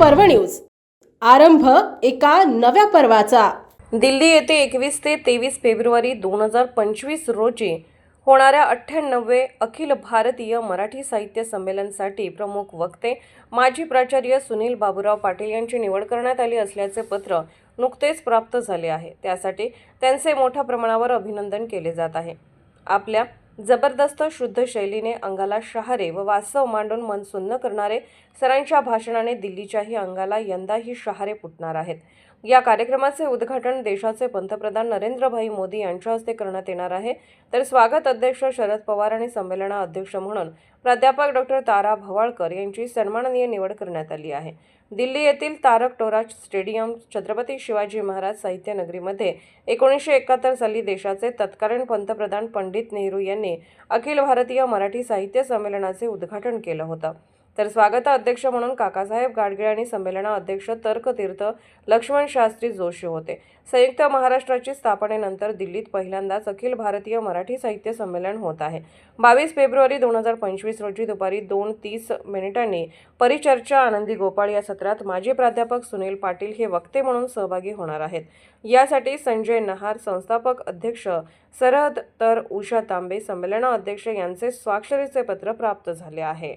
पर्व न्यूज. आरंभ एका नव्या पर्वाचा. दिल्ली येथे एकवीस ते तेवीस फेब्रुवारी दोन हजार पंचवीस रोजी होणाऱ्या अठ्ठ्याण्णवे अखिल भारतीय मराठी साहित्य संमेलनसाठी प्रमुख वक्ते माजी प्राचार्य सुनील बाबूराव पाटील यांची निवड करण्यात आली असल्याचे पत्र नुकतेच प्राप्त झाले आहे. त्यासाठी त्यांचे मोठ्या प्रमाणावर अभिनंदन केले जात आहे. आपल्या जबरदस्त शुद्ध शैलीने अंगाला शहारे व वास्तव मांडून मन सुन्न करणारे सरांच्या भाषणाने दिल्लीच्याही अंगाला यंदाही शहारे फुटणार आहेत. या कार्यक्रमाचे उद्घाटन देशाचे पंतप्रधान नरेंद्रभाई मोदी यांच्या हस्ते करण्यात येणार आहे. तर स्वागत अध्यक्ष शरद पवार आणि संमेलना अध्यक्ष म्हणून प्राध्यापक डॉक्टर तारा भवाळकर यांची सन्माननीय निवड करण्यात आली आहे. दिल्ली येथील तारक टोरा स्टेडियम छत्रपती शिवाजी महाराज साहित्य नगरीमध्ये एकोणीसशे एकाहत्तर साली देशाचे तत्कालीन पंतप्रधान पंडित नेहरू यांनी अखिल भारतीय मराठी साहित्य संमेलनाचे उद्घाटन केलं होतं. तर स्वागत अध्यक्ष म्हणून काकासाहेब गाडगे आणि संमेलना अध्यक्ष तर्कतीर्थ लक्ष्मण शास्त्री जोशी होते. संयुक्त महाराष्ट्राची स्थापनेनंतर दिल्लीत पहिल्यांदाच अखिल भारतीय मराठी साहित्य संमेलन होत आहे. बावीस फेब्रुवारी दोन हजार पंचवीस रोजी दुपारी दोन तीस मिनिटांनी परिचर्चा आनंदी गोपाळ या सत्रात माजी प्राध्यापक सुनील पाटील हे वक्ते म्हणून सहभागी होणार आहेत. यासाठी संजय नहार संस्थापक अध्यक्ष सरहद तर उषा तांबे संमेलना अध्यक्ष यांचे स्वाक्षरीचे पत्र प्राप्त झाले आहे.